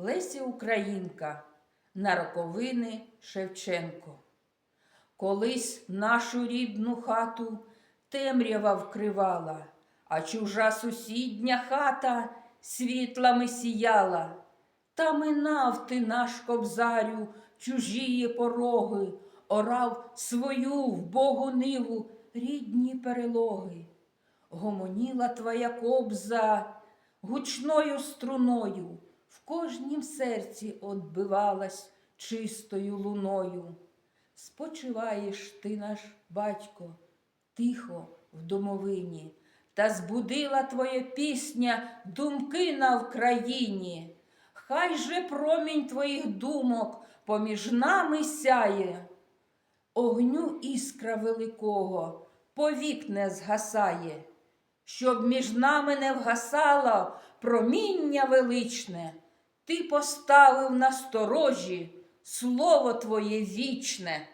Леся Українка, на роковини Шевченко. Колись нашу рідну хату темрява вкривала, а чужа сусідня хата світлами сіяла. Та минав ти наш кобзарю чужії пороги, орав свою вбогу ниву рідні перелоги. Гомоніла твоя кобза гучною струною, кожнім серці отбивалась чистою луною. Спочиваєш ти, наш батько, тихо в домовині, та збудила твоя пісня думки на Вкраїні. Хай же промінь твоїх думок поміж нами сяє, огню іскра великого повік не згасає, щоб між нами не вгасало проміння величне, ти поставив на сторожі слово твоє вічне.